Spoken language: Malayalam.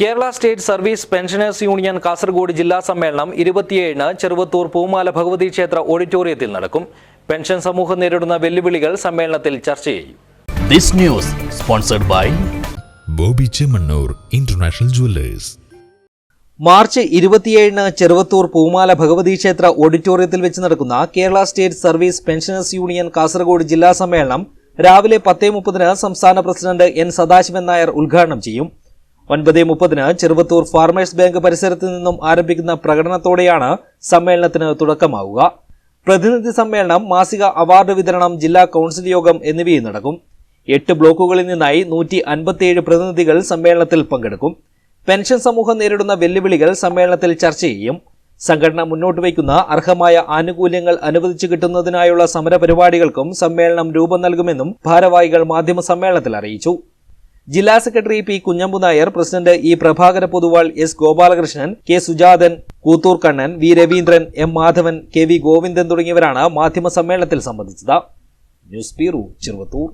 Kerala state service pensioners union Kasaragod ജില്ലാ സമ്മേളനം ഇരുപത്തിയേഴിന് ചെറുവത്തൂർ പൂമാല ഭഗവതി ക്ഷേത്ര ഓഡിറ്റോറിയത്തിൽ നടക്കും. പെൻഷൻ സമൂഹം നേരിടുന്ന വെല്ലുവിളികൾ സമ്മേളനത്തിൽ ചർച്ച ചെയ്യും. This news sponsored by Bobby Chemmanur international jewellers. March ഇരുപത്തിയേഴിന് ചെറുവത്തൂർ പൂമാല ഭഗവതി ക്ഷേത്ര ഓഡിറ്റോറിയത്തിൽ വെച്ച് നടക്കുന്ന Kerala state service pensioners union Kasaragod ജില്ലാ സമ്മേളനം രാവിലെ പത്തേ മുപ്പതിന് സംസ്ഥാന പ്രസിഡന്റ് എൻ സദാശിവൻ നായർ ഉദ്ഘാടനം ചെയ്യും. ഒൻപത് മുപ്പതിന് ചെറുവത്തൂർ ഫാർമേഴ്സ് ബാങ്ക് പരിസരത്ത് നിന്നും ആരംഭിക്കുന്ന പ്രകടനത്തോടെയാണ് സമ്മേളനത്തിന് തുടക്കമാവുക. പ്രതിനിധി സമ്മേളനം മാസിക അവാർഡ് വിതരണം ജില്ലാ കൌൺസിൽ യോഗം എന്നിവയും നടക്കും. എട്ട് ബ്ലോക്കുകളിൽ നിന്നായി നൂറ്റി അൻപത്തിയേഴ് പ്രതിനിധികൾ സമ്മേളനത്തിൽ പങ്കെടുക്കും. പെൻഷൻ സമൂഹം നേരിടുന്ന വെല്ലുവിളികൾ സമ്മേളനത്തിൽ ചർച്ച ചെയ്യും. സംഘടന മുന്നോട്ട് വയ്ക്കുന്ന അർഹമായ ആനുകൂല്യങ്ങൾ അനുവദിച്ചു കിട്ടുന്നതിനായുള്ള സമരപരിപാടികൾക്കും സമ്മേളനം രൂപം നൽകുമെന്നും ഭാരവാഹികൾ മാധ്യമ സമ്മേളനത്തിൽ അറിയിച്ചു. ജില്ലാ secretary P Kunhambu Nair president E Prabhakara Poduval S Gopalakrishnan K Sujathan Koothur Kannan V Raveendran M Madhavan K V Govindan തുടങ്ങിയവരാണ് മാധ്യമ സമ്മേളനത്തിൽ സംബന്ധിച്ചത്. News bureau Cheruvathur.